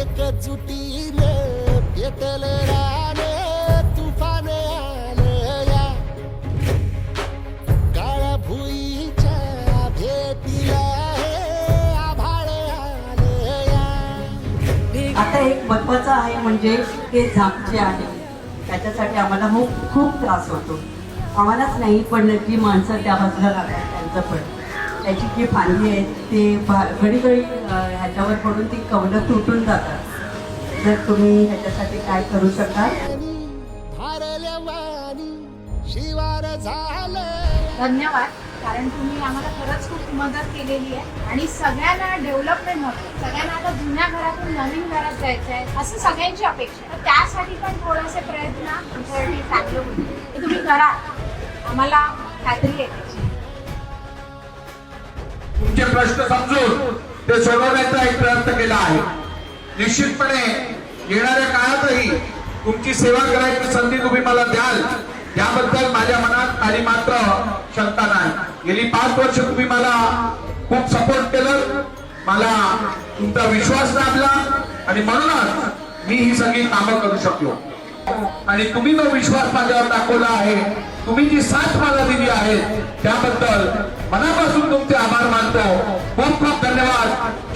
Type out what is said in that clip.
एकजुटीने पेटल राने तुफान आलं या. काळ्या भुईच्या भेटीला आभाळ आलं या. आता एक महत्वाचं आहे म्हणजे ते झापचे आहे त्याच्यासाठी आम्हाला खूप खूप त्रास होतो. आम्हालाच नाही पण जी माणसं त्या बाजूला राहतात त्यांचं पण. त्याची जी फांदी आहे ते घडी घडी ह्याच्यावर पडून ती कवलं तुटून जातात. जर तुम्ही ह्याच्यासाठी काय करू शकाल? झालं धन्यवाद. कारण तुम्ही आम्हाला खरंच खूप मदत केलेली आहे. आणि सगळ्यांना डेव्हलपमेंट होतं. सगळ्यांना आता जुन्या घरातून नवीन घरात जायचं आहे असं सगळ्यांची अपेक्षा. तर त्यासाठी पण थोडेसे प्रयत्न आमच्यासाठी चांगले होते ते तुम्ही करा. आम्हाला खात्री आहे तुमचे प्रश्न समजून ते सोडवण्याचा एक प्रयत्न केला आहे. निश्चितपणे येणाऱ्या काळातही तुमची सेवा करायची संधी तुम्ही मला द्याल याबद्दल माझ्या मनात आणि मात्र शंका नाही. गेली पाच वर्ष तुम्ही मला खूप सपोर्ट केलं मला तुमचा विश्वास लाभला आणि म्हणूनच मी ही सगळी कामं करू शकलो. आणि तुम्ही जो विश्वास माझ्यावर दाखवला आहे तुम्ही जी साथ मला दिली आहे त्याबद्दल मनापासून तुमचे आभार मानतो. खूप खूप धन्यवाद.